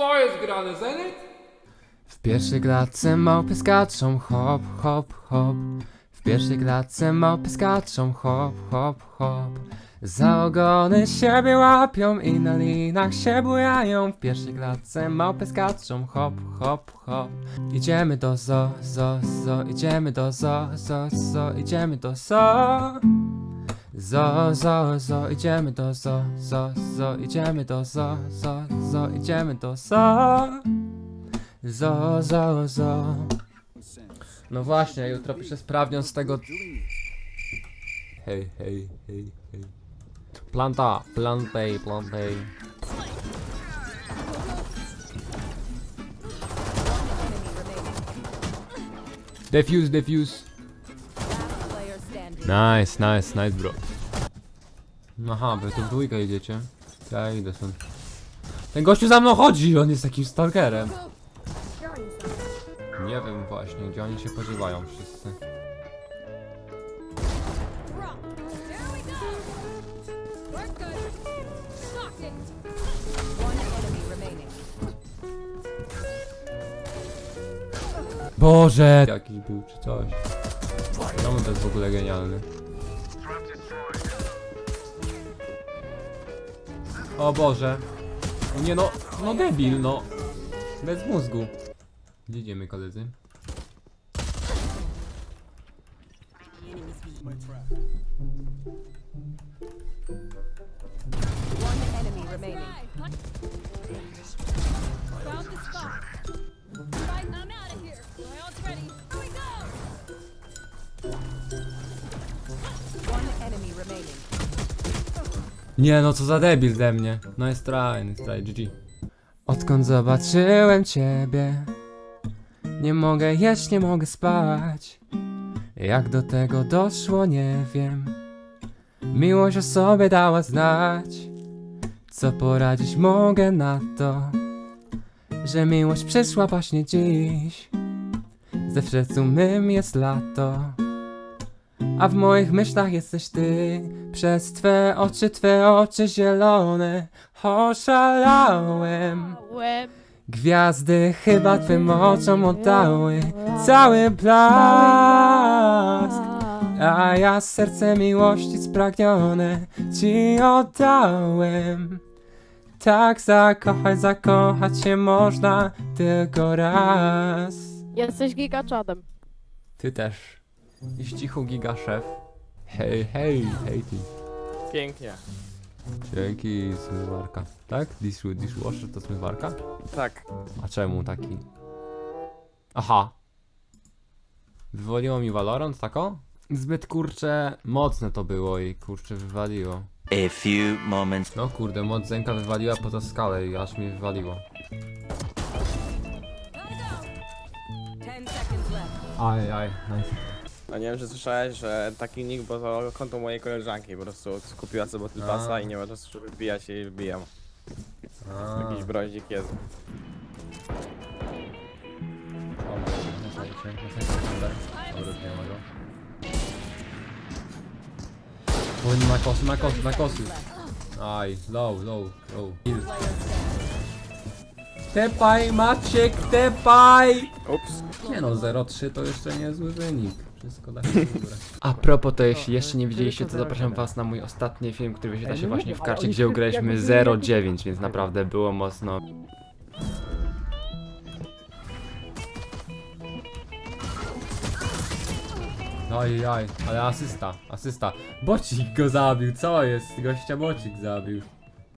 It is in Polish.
Co jest grane, Zenit? W pierwszej klatce małpy skaczą hop, hop, hop. W pierwszej klatce małpy skaczą hop, hop, hop. Za ogony siebie łapią i na linach się bujają. W pierwszej klatce małpy skaczą hop, hop, hop. Idziemy do zo, zo, zo, idziemy do zo, zo, zo, idziemy do zo. Zo, zo, zo, idziemy do zo, zo, zo, idziemy do zo, zo, zo, idziemy do zo. Zo, zo, zo. No właśnie, jutro piszę sprawdzian z tego. Hej, hej, hej, hej. Planta, plantej, plantej. Defuse, defuse. Nice, nice, nice bro. Aha, wy tu w dwójkę idziecie. Ja idę stąd. Ten gościu za mną chodzi, on jest takim stalkerem. Nie wiem właśnie, gdzie oni się podziewają wszyscy. Boże! Jakiś był czy coś. Czemu to jest w ogóle genialny? O Boże. Nie no, no debil no. Bez mózgu. Gdzie idziemy koledzy? Remaining. Nie no, co za debil ze mnie. No jest try, jest try, GG. Odkąd zobaczyłem ciebie, nie mogę jeść, nie mogę spać. Jak do tego doszło, nie wiem. Miłość o sobie dała znać. Co poradzić mogę na to, że miłość przyszła właśnie dziś. Ze sercu mym jest lato. A w moich myślach jesteś ty. Przez twe oczy, twe oczy zielone. Oszalałem. Gwiazdy chyba twym oczom oddały Cały blask. A ja serce miłości spragnione Ci oddałem. Tak zakochać, zakochać się można Tylko raz. Jesteś gigaczadem. Ty też Jest cicho giga szef Hej, hej, hej ty Pięknie. Dzięki, zmywarka. Tak? Dish, dishwasher to zmywarka? Tak. A czemu taki? Aha. Wywaliło mi Valorant, tako? Zbyt kurcze mocne to było i kurcze wywaliło. A few moments No kurde, moc Zenka wywaliła poza skalę i aż mi wywaliło. Aj, aj, nice. No nie wiem, czy słyszałeś, że taki nick, bo to konto mojej koleżanki po prostu skupiła sobie A. Battlepassa i nie ma czasu, żeby wbijać i wbijam. A, Jakiś brozik jest. dobra, na sajcie, na sajcie numer. Dobra, nie ma go. O, nie ma kosy, ma kosy, ma kosy. Aj, low, low, low. Kill. Tepaj, Maciek, tepaj! Ups. Nie no, 0,3 to jeszcze nie zły wynik. Wszystko da się wybrać. A propos, to jeśli jeszcze nie widzieliście, to zapraszam was na mój ostatni film, który wyświetla się właśnie w karcie, gdzie ugraliśmy 0,9, więc naprawdę było mocno. Oj, oj, ale asysta, asysta. Bocik go zabił, co jest? Gościa bocik zabił.